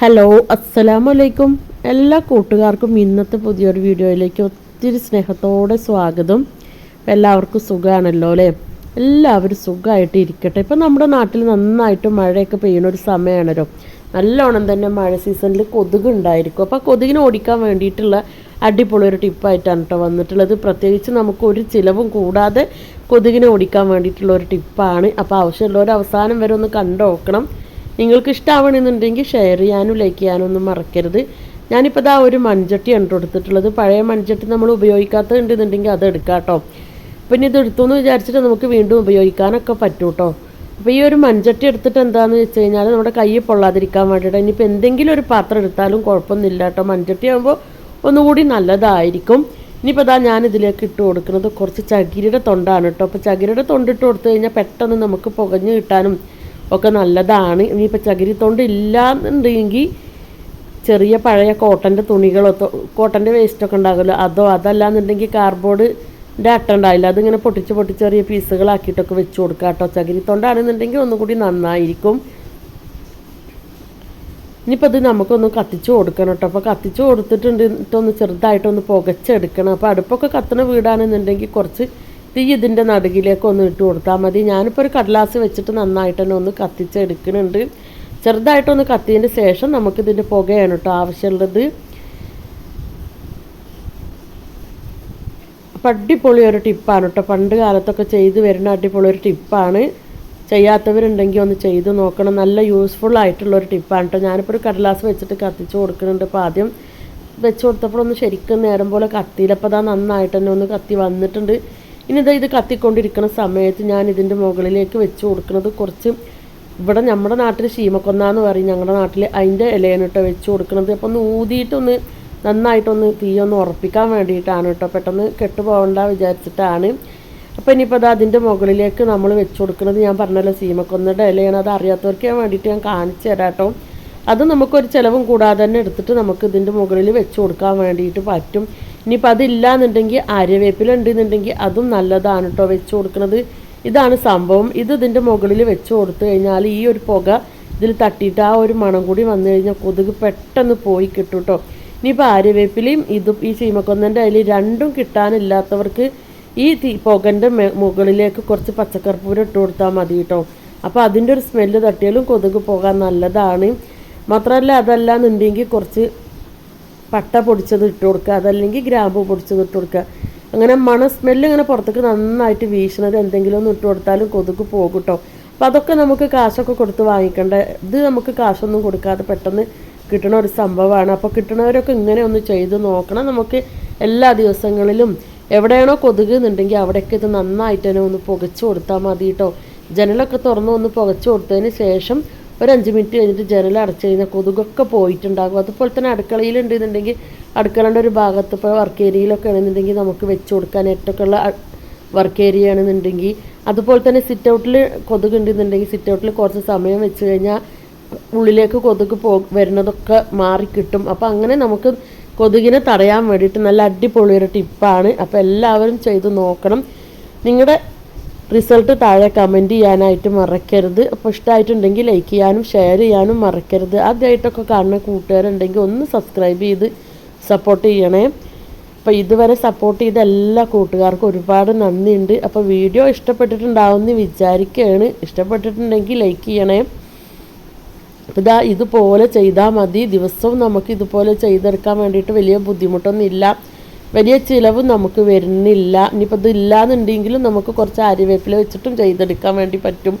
Hello അസ്സലാമലൈക്കും എല്ലാ കൂട്ടുകാർക്കും ഇന്നത്തെ പുതിയൊരു വീഡിയോയിലേക്ക് ഒത്തിരി സ്നേഹത്തോടെ സ്വാഗതം. എല്ലാവർക്കും സുഖമാണല്ലോ അല്ലേ? എല്ലാവരും സുഖമായിട്ട് ഇരിക്കട്ടെ. ഇപ്പം നമ്മുടെ നാട്ടിൽ നന്നായിട്ട് മഴയൊക്കെ പെയ്യുന്ന ഒരു സമയമാണല്ലോ. നല്ലോണം തന്നെ മഴ സീസണിൽ കൊതുക് ഉണ്ടായിരിക്കും. അപ്പോൾ കൊതുകിനെ ഓടിക്കാൻ വേണ്ടിയിട്ടുള്ള അടിപൊളി ഒരു ടിപ്പായിട്ടാണ് കേട്ടോ വന്നിട്ടുള്ളത്. പ്രത്യേകിച്ച് നമുക്ക് ഒരു ചിലവും കൂടാതെ കൊതുകിനെ ഓടിക്കാൻ വേണ്ടിയിട്ടുള്ള ഒരു ടിപ്പാണ്. അപ്പോൾ ആവശ്യമുള്ളവർ അവസാനം വരെ ഒന്ന് കണ്ടു നോക്കണം നിങ്ങൾക്ക് ഇഷ്ടമാവണമെന്നുണ്ടെങ്കിൽ ഷെയർ ചെയ്യാനും ലൈക്ക് ചെയ്യാനും ഒന്നും മറക്കരുത്. ഞാനിപ്പോൾ ഇതാ ഒരു മൺചട്ടിയാണ് കൊടുത്തിട്ടുള്ളത്. പഴയ മൺചട്ടി നമ്മൾ ഉപയോഗിക്കാത്തതുണ്ടെന്നുണ്ടെങ്കിൽ അത് എടുക്കാം കേട്ടോ പിന്നെ ഇത് എടുത്തു എന്ന് വിചാരിച്ചിട്ട് നമുക്ക് വീണ്ടും ഉപയോഗിക്കാനൊക്കെ പറ്റും കേട്ടോ അപ്പോൾ ഈ ഒരു മൺചട്ടി എടുത്തിട്ട് എന്താണെന്ന് വെച്ച് കഴിഞ്ഞാൽ നമ്മുടെ കൈ പൊള്ളാതിരിക്കാൻ വേണ്ടിയിട്ട് ഇനിയിപ്പോൾ എന്തെങ്കിലും ഒരു പാത്രം എടുത്താലും കുഴപ്പമൊന്നുമില്ല കേട്ടോ. മൺചട്ടി ആകുമ്പോൾ ഒന്നുകൂടി നല്ലതായിരിക്കും. ഇനിയിപ്പോൾ ഇതാ ഞാൻ ഇതിലേക്ക് ഇട്ട് കൊടുക്കുന്നത് കുറച്ച് ചകിരിയുടെ തൊണ്ടാണ് കേട്ടോ. അപ്പോൾ ചകിരിയുടെ തൊണ്ടിട്ട് കൊടുത്തു കഴിഞ്ഞാൽ പെട്ടെന്ന് നമുക്ക് പുകഞ്ഞ് കിട്ടാനും ഒക്കെ നല്ലതാണ്. ഇനിയിപ്പോൾ ചകിരിത്തൊണ്ട് ഇല്ല ഇല്ലാന്നുണ്ടെങ്കിൽ ചെറിയ പഴയ കോട്ടന്റെ തുണികളോ കോട്ടന്റെ വേസ്റ്റൊക്കെ ഉണ്ടാകുമല്ലോ. അതോ അതല്ലാന്നുണ്ടെങ്കിൽ കാർഡ്ബോർഡിന്റെ അട്ട ഉണ്ടാവില്ല. അതിങ്ങനെ പൊട്ടിച്ച് പൊട്ടിച്ച് ചെറിയ പീസുകളാക്കിയിട്ടൊക്കെ വെച്ച് കൊടുക്കുക കേട്ടോ ചകിരിത്തൊണ്ടാണെന്നുണ്ടെങ്കിൽ ഒന്നുകൂടി നന്നായിരിക്കും. ഇനിയിപ്പോൾ ഇത് നമുക്കൊന്ന് കത്തിച്ച് കൊടുക്കണം കേട്ടോ അപ്പോൾ കത്തിച്ച് കൊടുത്തിട്ടുണ്ട് എന്നിട്ടൊന്ന് ചെറുതായിട്ടൊന്ന് പുകച്ചെടുക്കണം. അപ്പോൾ അടുപ്പൊക്കെ കത്തുന്ന വീടാണെന്നുണ്ടെങ്കിൽ കുറച്ച് തീ ഇതിന്റെ നടുകിലേക്ക് ഒന്ന് ഇട്ട് കൊടുത്താൽ മതി. ഞാനിപ്പോൾ ഒരു കടലാസ് വെച്ചിട്ട് നന്നായിട്ട് തന്നെ ഒന്ന് കത്തിച്ചെടുക്കുന്നുണ്ട്. ചെറുതായിട്ടൊന്ന് കത്തിയതിന് ശേഷം നമുക്കിതിന്റെ പുകയാണ് കേട്ടോ ആവശ്യമുള്ളത്. അപ്പം അടിപൊളി ഒരു ടിപ്പാണ് കേട്ടോ. പണ്ട് കാലത്തൊക്കെ ചെയ്ത് വരുന്ന അടിപൊളി ഒരു ടിപ്പാണ്. ചെയ്യാത്തവരുണ്ടെങ്കിൽ ഒന്ന് ചെയ്ത് നോക്കണം. നല്ല യൂസ്ഫുൾ ആയിട്ടുള്ള ഒരു ടിപ്പാണ് കേട്ടോ. ഞാനിപ്പോൾ ഒരു കടലാസ് വെച്ചിട്ട് കത്തിച്ച് കൊടുക്കുന്നുണ്ട്. അപ്പോൾ ആദ്യം വെച്ച് കൊടുത്തപ്പോഴൊന്ന് ശരിക്കും നേരം പോലെ കത്തിയിലപ്പോൾ അതാ നന്നായിട്ട് തന്നെ ഒന്ന് കത്തി വന്നിട്ടുണ്ട്. ഇനി ഇതാ ഇത് കത്തിക്കൊണ്ടിരിക്കുന്ന സമയത്ത് ഞാൻ ഇതിന്റെ മുകളിലേക്ക് വെച്ച് കൊടുക്കുന്നത് കുറച്ച് ഇവിടെ നമ്മുടെ നാട്ടിൽ ശീമക്കൊന്നാന്ന് പറയും. ഞങ്ങളുടെ നാട്ടിൽ അതിന്റെ ഇലയാണ് കേട്ടോ വെച്ച് കൊടുക്കുന്നത്. അപ്പോൾ ഒന്ന് ഊതിയിട്ടൊന്ന് നന്നായിട്ടൊന്ന് തീയൊന്ന് ഉറപ്പിക്കാൻ വേണ്ടിയിട്ടാണ് കേട്ടോ പെട്ടെന്ന് കെട്ടുപോകണ്ട വിചാരിച്ചിട്ടാണ്. അപ്പോൾ ഇനിയിപ്പോൾ അത് അതിന്റെ മുകളിലേക്ക് നമ്മൾ വെച്ച് കൊടുക്കുന്നത് ഞാൻ പറഞ്ഞല്ലോ സീമക്കൊന്നയുടെ ഇലയാണ്. അത് അറിയാത്തവർക്ക് വേണ്ടിയിട്ട് ഞാൻ കാണിച്ചു തരാം കേട്ടോ അത് നമുക്കൊരു ചിലവും കൂടാതെ തന്നെ എടുത്തിട്ട് നമുക്ക് ഇതിന്റെ മുകളിൽ വെച്ച് കൊടുക്കാൻ വേണ്ടിയിട്ട് പറ്റും. ഇനിയിപ്പോൾ അതില്ലാന്നുണ്ടെങ്കിൽ അരവേപ്പില അരവേപ്പിലുണ്ടെന്നുണ്ടെങ്കിൽ അതും നല്ലതാണ് കേട്ടോ വെച്ച് കൊടുക്കുന്നത് ഇതാണ് സംഭവം. ഇത് ഇതിന്റെ മുകളിൽ വെച്ച് കൊടുത്തു കഴിഞ്ഞാൽ ഈ ഒരു പുക ഇതിൽ തട്ടിയിട്ട് ആ ഒരു മണം കൂടി വന്നു കഴിഞ്ഞാൽ കൊതുക് പെട്ടെന്ന് പോയി കിട്ടും കേട്ടോ ഇനിയിപ്പോൾ ആര്യവേപ്പിലയും ഇതും ഈ ചീമക്കൊന്നന്റെ അതിൽ രണ്ടും കിട്ടാനില്ലാത്തവർക്ക് ഈ തീ പുകന്റെ മുകളിലേക്ക് കുറച്ച് പച്ചക്കർപ്പൂരം ഇട്ട് കൊടുത്താൽ മതി കേട്ടോ അപ്പോൾ അതിന്റെ ഒരു സ്മെല്ല് തട്ടിയാലും കൊതുക് പോകാൻ നല്ലതാണ്. മാത്രമല്ല അതല്ല എന്നുണ്ടെങ്കിൽ കുറച്ച് പട്ട പൊടിച്ചത് ഇട്ട് കൊടുക്കുക അതല്ലെങ്കിൽ ഗ്രാമ്പു പൊടിച്ചത് ഇട്ട് കൊടുക്കുക. അങ്ങനെ മണ സ്മെല്ല് ഇങ്ങനെ പുറത്തേക്ക് നന്നായിട്ട് വീശണത് എന്തെങ്കിലും ഒന്ന് ഇട്ട് കൊടുത്താലും കൊതുക് പോകും കേട്ടോ. അപ്പം അതൊക്കെ നമുക്ക് കാശൊക്കെ കൊടുത്ത് വാങ്ങിക്കേണ്ട. ഇത് നമുക്ക് കാശൊന്നും കൊടുക്കാതെ പെട്ടെന്ന് കിട്ടണ ഒരു സംഭവമാണ്. അപ്പോൾ കിട്ടണവരൊക്കെ ഇങ്ങനെ ഒന്ന് ചെയ്ത് നോക്കണം. നമുക്ക് എല്ലാ ദിവസങ്ങളിലും എവിടെയാണോ കൊതുക് എന്നുണ്ടെങ്കിൽ അവിടെയൊക്കെ ഇത് നന്നായിട്ട് തന്നെ ഒന്ന് പുകച്ചു കൊടുത്താൽ മതി കേട്ടോ. ജനലൊക്കെ തുറന്ന് ഒന്ന് പുകച്ചു കൊടുത്തതിന് ശേഷം ഒരു അഞ്ച് മിനിറ്റ് കഴിഞ്ഞിട്ട് ജനൽ അടച്ചു കഴിഞ്ഞാൽ കൊതുകൊക്കെ പോയിട്ടുണ്ടാകും. അതുപോലെ തന്നെ അടുക്കളയിലുണ്ട് എന്നുണ്ടെങ്കിൽ അടുക്കളയുടെ ഒരു ഭാഗത്ത് ഇപ്പോൾ വർക്ക് ഏരിയയിലൊക്കെ ആണെന്നുണ്ടെങ്കിൽ നമുക്ക് വെച്ച് കൊടുക്കാൻ ഏറ്റവും ഉള്ള വർക്ക് ഏരിയ ആണെന്നുണ്ടെങ്കിൽ അതുപോലെ തന്നെ സിറ്റ് ഔട്ടിൽ കൊതുക് ഉണ്ടെന്നുണ്ടെങ്കിൽ സിറ്റ് ഔട്ടിൽ കുറച്ച് സമയം വെച്ച് കഴിഞ്ഞാൽ ഉള്ളിലേക്ക് കൊതുക് പോ വരുന്നതൊക്കെ മാറിക്കിട്ടും അപ്പോൾ അങ്ങനെ നമുക്ക് കൊതുകിനെ തടയാൻ വേണ്ടിയിട്ട് നല്ല അടിപൊളിയൊരു ടിപ്പാണ് അപ്പോൾ എല്ലാവരും ചെയ്ത് നോക്കണം. നിങ്ങളുടെ റിസൾട്ട് താഴെ കമന്റ് ചെയ്യാനായിട്ട് മറക്കരുത്. അപ്പോൾ ഇഷ്ടമായിട്ടുണ്ടെങ്കിൽ ലൈക്ക് ചെയ്യാനും ഷെയർ ചെയ്യാനും മറക്കരുത്. ആദ്യമായിട്ടൊക്കെ കാണുന്ന കൂട്ടുകാരുണ്ടെങ്കിൽ ഒന്ന് സബ്സ്ക്രൈബ് ചെയ്ത് സപ്പോർട്ട് ചെയ്യണേ. അപ്പോൾ ഇതുവരെ സപ്പോർട്ട് ചെയ്ത എല്ലാ കൂട്ടുകാർക്കും ഒരുപാട് നന്ദിയുണ്ട്. അപ്പോൾ വീഡിയോ ഇഷ്ടപ്പെട്ടിട്ടുണ്ടാവുമെന്ന് വിചാരിക്കുകയാണ്. ഇഷ്ടപ്പെട്ടിട്ടുണ്ടെങ്കിൽ ലൈക്ക് ചെയ്യണേ. അപ്പോൾ ഇതാ ഇതുപോലെ ചെയ്താൽ മതി. ദിവസവും നമുക്ക് ഇതുപോലെ ചെയ്തെടുക്കാൻ വേണ്ടിയിട്ട് വലിയ ബുദ്ധിമുട്ടൊന്നുമില്ല. വലിയ ചിലവ് നമുക്ക് വരുന്നില്ല. ഇനിയിപ്പോൾ ഇത് ഇല്ലാന്നുണ്ടെങ്കിലും നമുക്ക് കുറച്ച് അരിവേപ്പില വെച്ചിട്ടും ചെയ്തെടുക്കാൻ വേണ്ടി പറ്റും.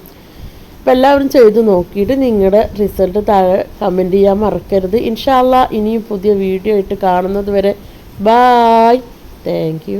അപ്പോൾ എല്ലാവരും ചെയ്ത് നോക്കിയിട്ട് നിങ്ങളുടെ റിസൾട്ട് താഴെ കമന്റ് ചെയ്യാൻ മറക്കരുത്. ഇൻഷാല്ല ഇനിയും പുതിയ വീഡിയോ ആയിട്ട് കാണുന്നത് വരെ. Bye thank